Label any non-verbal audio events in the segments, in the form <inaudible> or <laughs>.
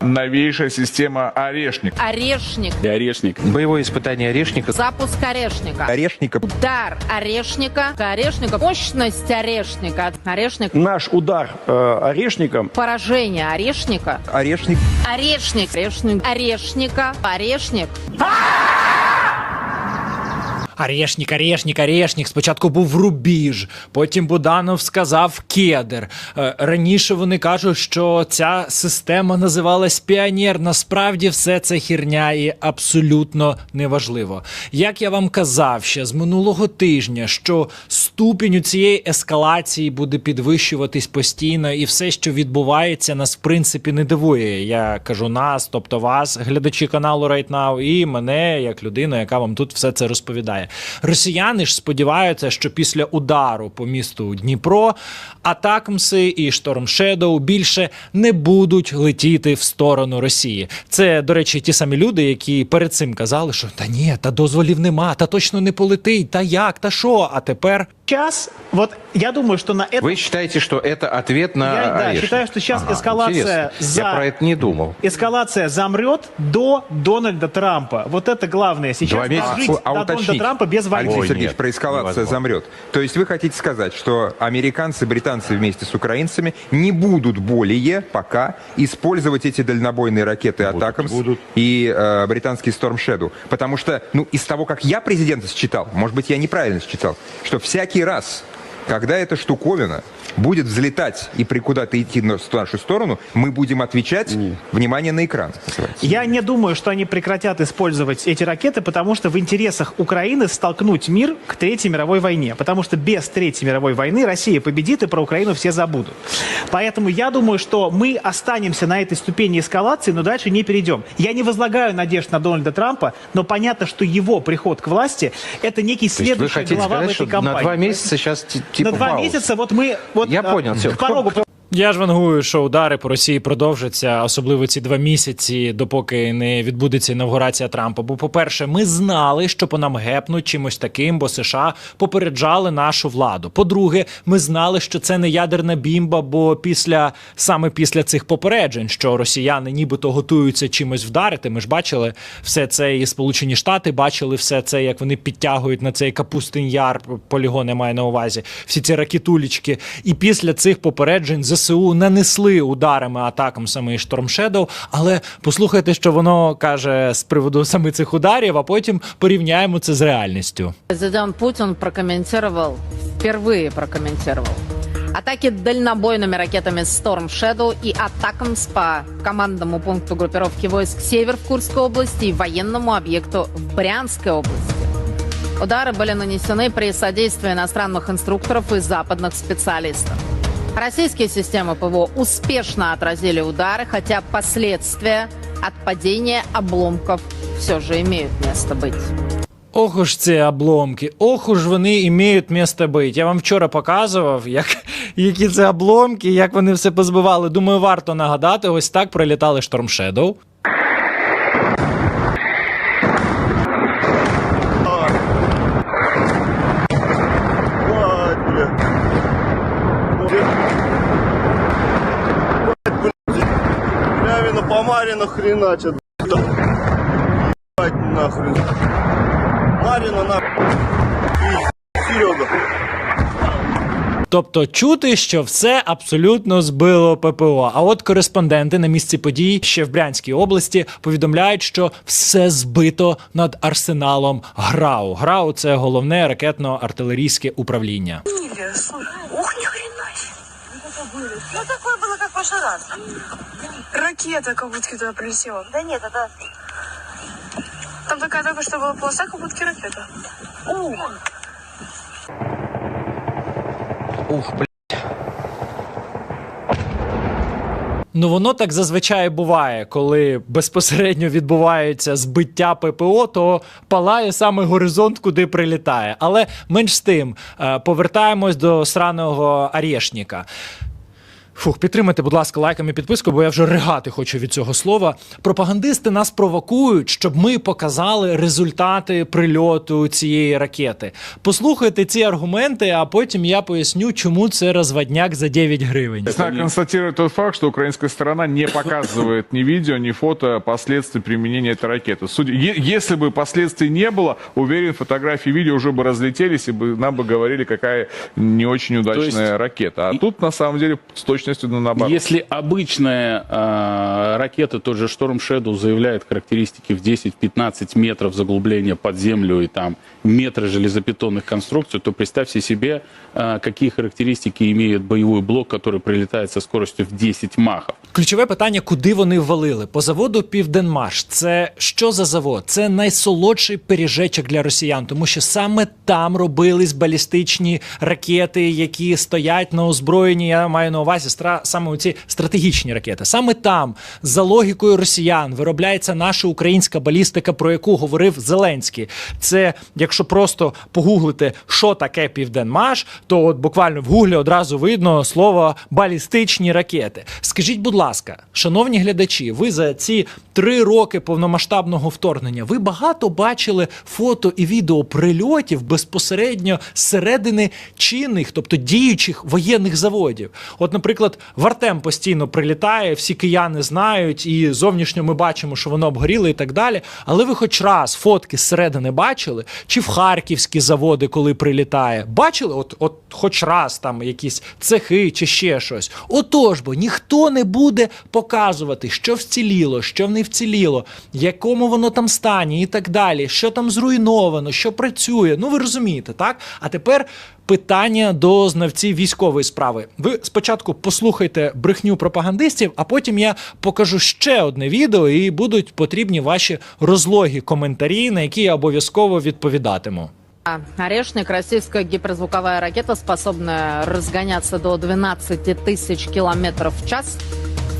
Новейшая система «Орешник». Орешник. И орешник. Боевое испытание орешника. Запуск орешника. Орешника. Удар орешника. Орешника. Мощность орешника. Орешник. Наш удар э, орешником Поражение орешника. Орешник. Орешник. Орешник. Орешника. Орешник. Арешник, арешник, арешник. Спочатку був рубіж, потім Буданов сказав кедр. Е, Раніше вони кажуть, що ця система називалась Піонер. Насправді все це хірня і абсолютно неважливо. Як я вам казав ще з минулого тижня, що ступінь у цієї ескалації буде підвищуватись постійно, і все, що відбувається, нас в принципі не дивує. Я кажу нас, тобто вас, глядачі каналу Right Now, і мене як людину, яка вам тут все це розповідає. Росіяни ж сподіваються, що після удару по місту Дніпро Атакмси і Шторм Shadow більше не будуть летіти в сторону Росії. Це, до речі, ті самі люди, які перед цим казали, що та ні, та дозволів нема, та точно не полетить, та як, та що. А тепер Сейчас, вот я думаю, что на это... Вы считаете, что это ответ на Я, да, орешник? считаю, что сейчас Ага, эскалация интересно. за- Я про это не думал. Эскалация замрет до Дональда Трампа. Вот это главное. Сейчас Два месяца. дожить А до Дональда уточнить, Трампа без войны. Алексей Ой, Сергеевич, нет, про эскалация невозможно. замрет. То есть вы хотите сказать, что американцы, британцы вместе с украинцами не будут более пока использовать эти дальнобойные ракеты «Атакамс» будут. и э, британский «Storm Shadow»? Потому что, ну, из того, как я президента считал, может быть, я неправильно считал, что всякий раз, когда эта штуковина будет взлетать и при куда-то идти на в нашу сторону, мы будем отвечать внимание на экран. называется. Я не думаю, что они прекратят использовать эти ракеты, потому что в интересах Украины столкнуть мир к Третьей мировой войне. Потому что без Третьей мировой войны Россия победит, и про Украину все забудут. Поэтому я думаю, что мы останемся на этой ступени эскалации, но дальше не перейдем. Я не возлагаю надежд на Дональда Трампа, но понятно, что его приход к власти – это некий хотите глава в сказать, этой что кампании. на два месяца сейчас типа на два пауз? месяца вот мы вот Я а, понял, всё. к порогу Я ж вангую, що удари по Росії продовжаться, особливо ці два місяці, допоки не відбудеться інавгурація Трампа. Бо, по-перше, ми знали, що по нам гепнуть чимось таким, бо США попереджали нашу владу. По-друге, ми знали, що це не ядерна бімба, бо після саме після цих попереджень, що росіяни нібито готуються чимось вдарити. Ми ж бачили все це, і Сполучені Штати бачили все це, як вони підтягують на цей капустин яр, полігон я маю на увазі, всі ці ракетулічки. І після цих попереджень ЗСУ нанесли ударами атакам саме і Шторм Shadow, Але послухайте, що воно каже з приводу саме цих ударів, а потім порівняємо це з реальністю. Президент Путин прокомментировал, впервые прокомментировал, атаки дальнобойными ракетами Storm Shadow и атакам по командному пункту группировки войск «Север» в Курской области и военному объекту в Брянской области. Удары были нанесены при содействии иностранных инструкторов и западных специалистов. Российские системы ПВО успешно отразили удары, хотя последствия от падения обломков все же имеют место быть. Ох уж ці обломки, ох уж вони імеють місце бить. Я вам вчора показував, як, які це обломки, як вони все позбивали. Думаю, варто нагадати, ось так прилітали Storm Shadow. Лявина по Марину хреначат. Ебать нахрен. Марина нахрен. Серега. Тобто чути, що все абсолютно збило ППО. А от кореспонденти на місці подій ще в Брянській області повідомляють, що все збито над арсеналом ГРАУ. ГРАУ це головне ракетно-артилерійське управління. Ух, хрена себе. Ну, такое было, как в прошлый раз. Ракета как будто туда прилетела. Да нет, это... Там такая только что была полоса, как будто ракета. Ух. Ну воно так зазвичай буває, коли безпосередньо відбувається збиття ППО, то палає саме горизонт, куди прилітає. Але менш з тим, е, повертаємось до сраного Арєшніка. Фух, підтримайте, будь ласка, лайками і підпискою, бо я вже ригати хочу від цього слова. Пропагандисти нас провокують, щоб ми показали результати прильоту цієї ракети. Послухайте ці аргументи, а потім я поясню, чому це розводняк за 9 гривень. Надо констатировать тот факт, что украинская сторона не <laughs> показывает ни видео, ни фото последствий применения этой ракеты. Судя, е- если бы последствий не было, уверен, фотографии и видео уже бы разлетелись, и бы нам бы говорили, какая не очень удачная ракета. А тут, на самом деле, с точностью ну, наоборот. Если обычная э, ракета, тот же Storm Shadow заявляет характеристики в 10-15 метров заглубления под землю и там метры железобетонных конструкций, то представьте себе, э, какие характеристики имеет боевой блок, который прилетает со скоростью в 10 махов. Ключове питання, куди вони ввалили? По заводу Південмаш. Це що за завод? Це найсолодший пиріжечок для росіян, тому що саме там робились балістичні ракети, які стоять на озброєнні. Я маю на увазі стра... саме ці стратегічні ракети. Саме там, за логікою росіян, виробляється наша українська балістика, про яку говорив Зеленський. Це якщо просто погуглити, що таке Південмаш, то от буквально в гуглі одразу видно слово балістичні ракети. Скажіть, будь ласка, шановні глядачі, ви за ці три роки повномасштабного вторгнення ви багато бачили фото і відео прильотів безпосередньо з середини чинних, тобто діючих воєнних заводів. От, наприклад, в Артем постійно прилітає, всі кияни знають, і зовнішньо ми бачимо, що воно обгоріло і так далі. Але ви хоч раз фотки зсередини бачили? Чи в харківські заводи, коли прилітає? Бачили? От, от хоч раз там якісь цехи чи ще щось. Отож, бо ніхто не буде показувати, що вціліло, що не вціліло, якому воно там стані і так далі, що там зруйновано, що працює. Ну ви розумієте, так? А тепер Питання до знавців військової справи. Ви спочатку послухайте брехню пропагандистів, а потім я покажу ще одне відео, і будуть потрібні ваші розлогі коментарі, на які я обов'язково відповідатиму. А, Орешник, российская гиперзвуковая ракета, способная разгоняться до 12 тысяч километров в час,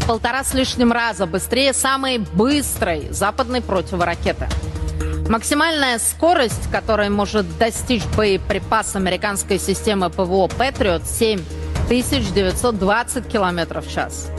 в полтора с лишним раза быстрее самой быстрой западной противоракеты. Максимальная скорость, которой может достичь боеприпас американской системы ПВО «Патриот» 7920 километров в час.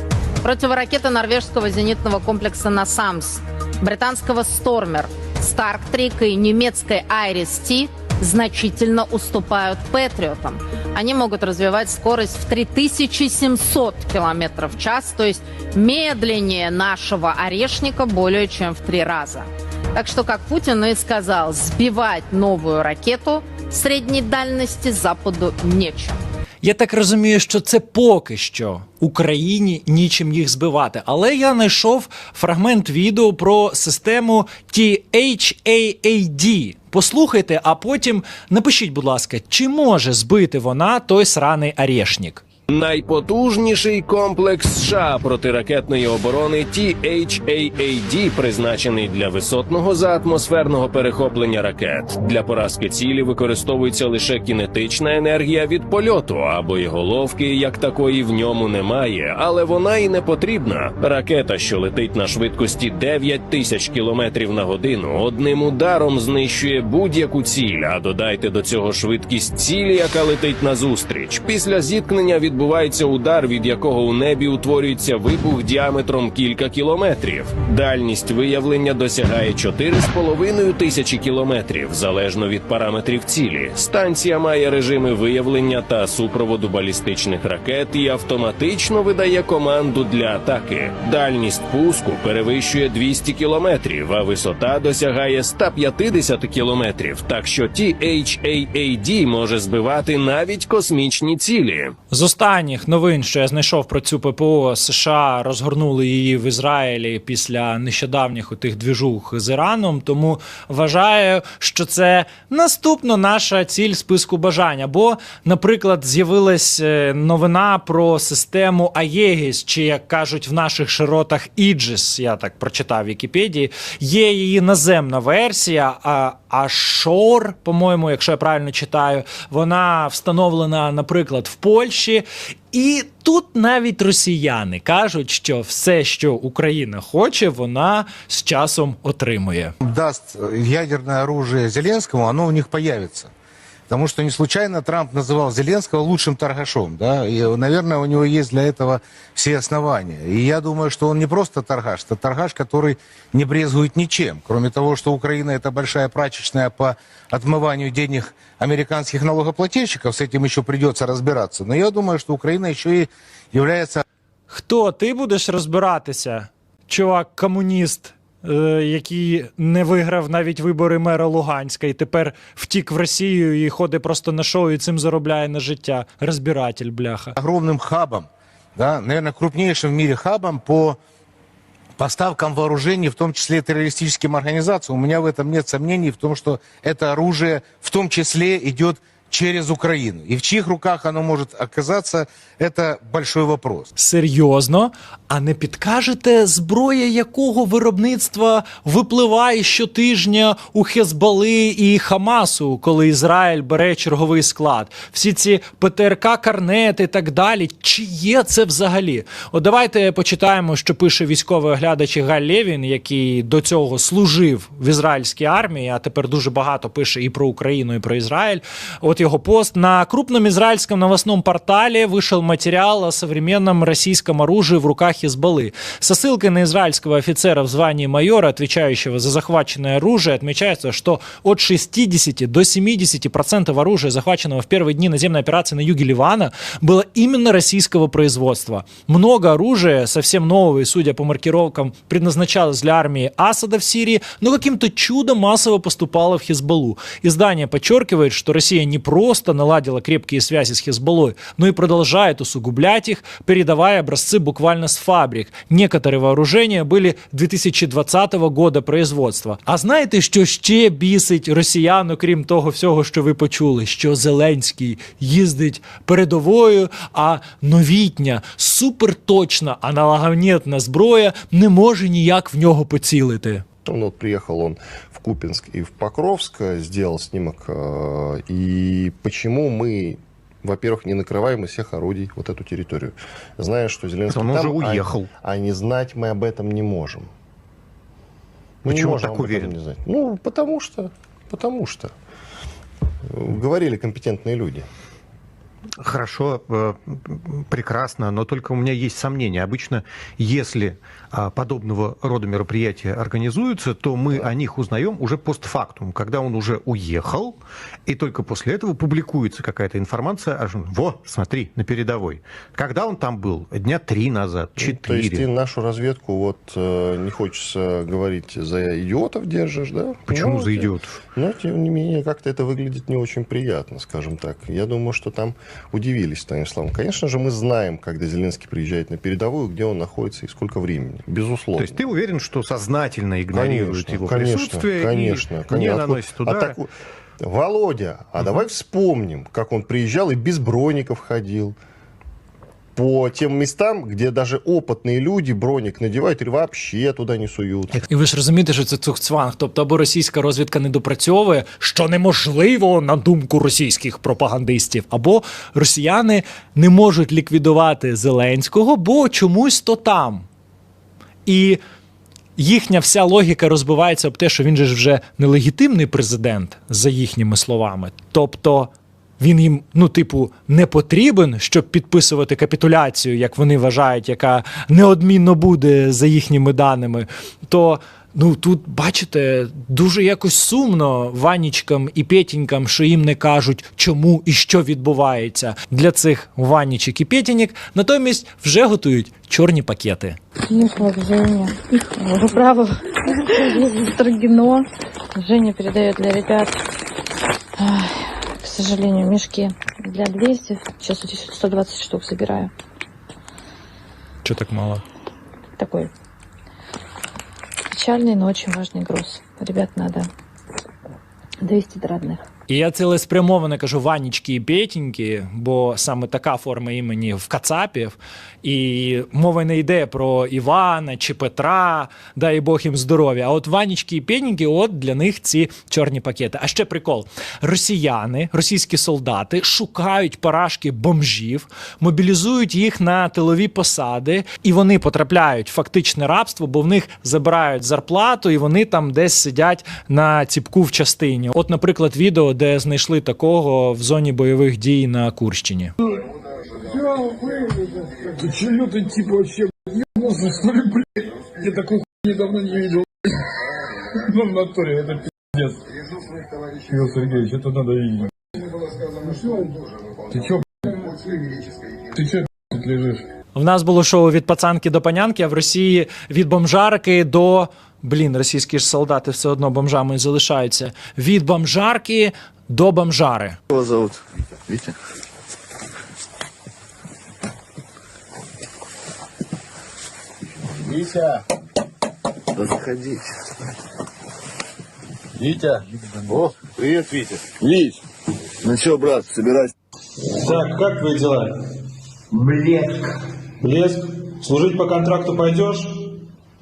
Противоракеты норвежского зенитного комплекса «Насамс», британского «Стормер», «Старктрик» и немецкой «Айрис-Ти» значительно уступают «Патриотам». Они могут развивать скорость в 3700 километров в час, то есть медленнее нашего «Орешника» более чем в три раза. Так что, как Путин и сказал, сбивать новую ракету средней дальности Западу нечем. Я так розумію, що це поки що Україні нічим їх збивати. Але я знайшов фрагмент відео про систему THAAD. Послухайте, а потім напишіть, будь ласка, чи може збити вона той сраний Орешник? Найпотужніший комплекс США протиракетної оборони THAAD призначений для висотного заатмосферного перехоплення ракет. Для поразки цілі використовується лише кінетична енергія від польоту, а боєголовки як такої в ньому немає, але вона і не потрібна. Ракета, що летить на швидкості 9 тисяч кілометрів на годину, одним ударом знищує будь-яку ціль. А додайте до цього швидкість цілі, яка летить назустріч. Після зіткнення відбувається удар, від якого у небі утворюється вибух діаметром кілька кілометрів. Дальність виявлення досягає 4,5 тисячі кілометрів, залежно від параметрів цілі. Станція має режими виявлення та супроводу балістичних ракет і автоматично видає команду для атаки. Дальність пуску перевищує 200 кілометрів, а висота досягає 150 кілометрів. Так що THAAD може збивати навіть космічні цілі. Останніх новин, що я знайшов про цю ППО, США розгорнули її в Ізраїлі після нещодавніх отих двіжух з Іраном. Тому вважаю, що це наступна наша ціль списку бажань. Або, наприклад, з'явилась е, новина про систему Аєгіс, чи як кажуть в наших широтах Іджис. Я так прочитав в Вікіпедії. Є її наземна версія. А Ашор, по-моєму, якщо я правильно читаю, вона встановлена, наприклад, в Польщі. І тут навіть росіяни кажуть, що все, що Україна хоче, вона з часом отримує. даст ядерне оружие Зеленському, воно у них появится. Потому что не случайно Трамп называл Зеленского лучшим торгашом, да, и, наверное, у него есть для этого все основания. И я думаю, что он не просто торгаш, это торгаш, который не брезгует ничем. Кроме того, что Украина это большая прачечная по отмыванию денег американских налогоплательщиков, с этим еще придется разбираться. Но я думаю, что Украина еще и является Хто ти будеш розбиратися? Чувак, комуніст, е, який не виграв навіть вибори мера Луганська і тепер втік в Росію і ходить просто на шоу і цим заробляє на життя. Розбиратель, бляха. огромным хабом, да, наверное, крупнейшим в мире хабом по поставкам вооружений, в том числе террористическим организациям. У меня в этом нет сомнений в том, что это оружие в том числе идет через Украину. И в чьих руках оно может оказаться, это большой вопрос. Серйозно? А не підкажете, зброя якого виробництва випливає щотижня у Хезбали і Хамасу, коли Ізраїль бере черговий склад? Всі ці ПТРК, карнети і так далі. Чи є це взагалі? От давайте почитаємо, що пише військовий оглядач Галь Лєвін, який до цього служив в ізраїльській армії, а тепер дуже багато пише і про Україну, і про Израиль. Вот его пост. На крупном израильском новостном портале вышел материал о современном российском оружии в руках Хизбаллы. Со ссылкой на израильского офицера в звании майора, отвечающего за захваченное оружие, отмечается, что от 60 до 70% оружия, захваченного в первые дни наземной операции на юге Ливана, было именно российского производства. Много оружия, совсем нового и, судя по маркировкам, предназначалось для армии Асада в Сирии, но каким-то чудом массово поступало в Хизбаллу. Издание подчеркивает, что Россия не просто наладила крепкие связи с Хизбаллой, но и продолжает усугублять их, передавая образцы буквально с фабрик. Некоторые вооружения были 2020 года производства. А знаєте, що ще бісить росіян, окрім того всього, що ви почули? Що Зеленський їздить передовою, а новітня, суперточна аналогомітна зброя не може ніяк в нього поцілити. Ну, вот приехал он в Купинск и в Покровск, э, сделал снимок. э, И почему мы, во-первых, не накрываем из всех орудий вот эту территорию, зная, что Зеленский Он там, уже а- уехал. А, не знать мы об этом не можем. Мы не Почему можем так уверен? не знать. Ну, потому что, потому что. Говорили компетентные люди. Хорошо, э, прекрасно, но только у меня есть сомнения. Обычно, если а, подобного рода мероприятия организуются, то мы о них узнаем уже постфактум, когда он уже уехал, и только после этого публикуется какая-то информация. о жен- Во, смотри, на передовой. Когда он там был? Дня три назад, Ну, То есть ты четыре. нашу разведку, вот э, не хочется говорить, за идиотов держишь, да? Почему Ну, за идиотов? Но, тем не менее, как-то это выглядит не очень приятно, скажем так. Я думаю, что там удивились Станиславом. Конечно же, мы знаем, когда Зеленский приезжает на передовую, где он находится и сколько времени. Безусловно. То есть ты уверен, что сознательно игнорируют Конечно, его конечно, присутствие конечно, и не конечно. наносят А удары? так- Володя, а давай вспомним, как он приезжал и без броников ходил. По тем местам, где даже опытные люди броник надевают или вообще туда не суют. І ви ж розумієте, що це цухцванг. Тобто або російська розвідка не допрацьовує, що неможливо на думку російських пропагандистів, або росіяни не можуть ліквідувати Зеленського, бо чомусь то там. І їхня вся логіка розбивається об те, що він же ж вже нелегітимний президент, за їхніми словами. Тобто він їм, ну, типу, не потрібен, щоб підписувати капітуляцію, як вони вважають, яка неодмінно буде за їхніми даними. То ну тут бачите, дуже якось сумно Ванічкам і Петінькам, що їм не кажуть, чому і що відбувається для цих Ванічок і Петінік, натомість вже готують чорні пакети. Жене. Браво. <laughs> Женя передает для ребят, сожалению, мешки для 200. Сейчас эти 120 штук собираю. Що так мало? Такой печальный, но очень важный груз. Ребят, надо довести до родных. І я цілеспрямовано кажу Ванічки і Петіньки, бо саме така форма імені в Кацапів. І мова не йде про Івана чи Петра, дай Бог їм здоров'я. А от Ванічки і Петіньки, от для них ці чорні пакети. А ще прикол: росіяни, російські солдати шукають парашки бомжів, мобілізують їх на тилові посади, і вони потрапляють в фактичне рабство, бо в них забирають зарплату, і вони там десь сидять на ціпку в частині. От, наприклад, відео, де знайшли такого в зоні бойових дій на Курщині. Ты че, ты типа вообще ебнулся, что ли, блядь? Я такой хуйни давно не видел. Ну, в натуре, это пиздец. Кирилл Сергеевич, это надо видеть. Ты че, Ты че, тут лежишь? В нас було шоу від пацанки до панянки, а в Росії від бомжарки до. Блін, російські ж солдати все одно бомжами залишаються. Від бомжарки до бомжари. Его зовут? Витя. Витя, Да заходите. Витя. О, привет, Витя. Вить. Ну что, брат, собирайся. Так, как твои дела? Блеск. Блеск? Служить по контракту пойдешь?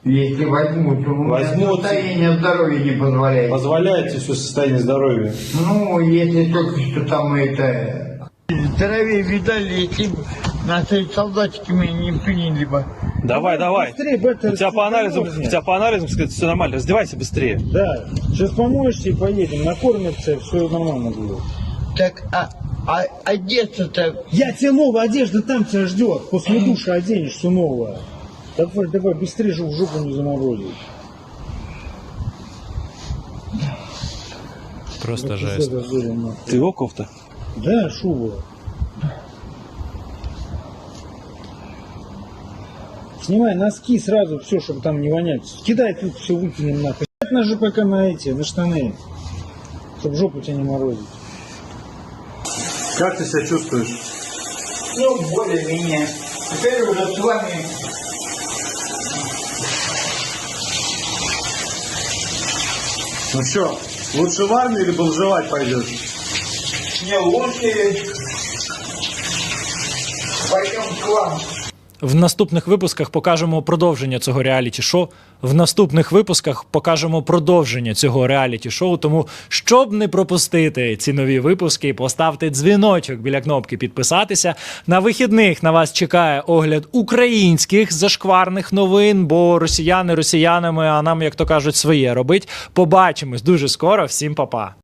Если возьмут, то у меня Возьмут. состояние здоровья не позволяет. Позволяете все состояние здоровья? Ну, если только что там это... Здоровее видали, если бы наши солдатики меня не приняли бы. Давай, давай. Быстрее, Бетта, У тебя по анализам, у тебя по анализам, сказать, все нормально. Раздевайся быстрее. Да, сейчас помоешься и поедем, накормятся, все нормально будет. Так, а, а одеться-то... Я тебе новая одежда там тебя ждет, после душа оденешь все новое. Давай, давай, быстрее же в жопу не заморозить. Просто Это жесть. Ты его кофта? Да, шуба. Снимай носки сразу, все, чтобы там не вонять. Кидай тут все выкинем нахуй. На ЖПК на эти, на штаны. Чтоб жопу тебя не морозить. Как ты себя чувствуешь? Ну, более-менее. Теперь уже с вами... Ну что, лучше в армию или бомжевать пойдешь? Не лучше... Пойдем к вам. В наступних випусках покажемо продовження цього реаліті шоу. В наступних випусках покажемо продовження цього реаліті шоу. Тому, щоб не пропустити ці нові випуски, поставте дзвіночок біля кнопки підписатися. На вихідних на вас чекає огляд українських зашкварних новин, бо росіяни росіянами, а нам, як то кажуть, своє робить. Побачимось дуже скоро. Всім па-па.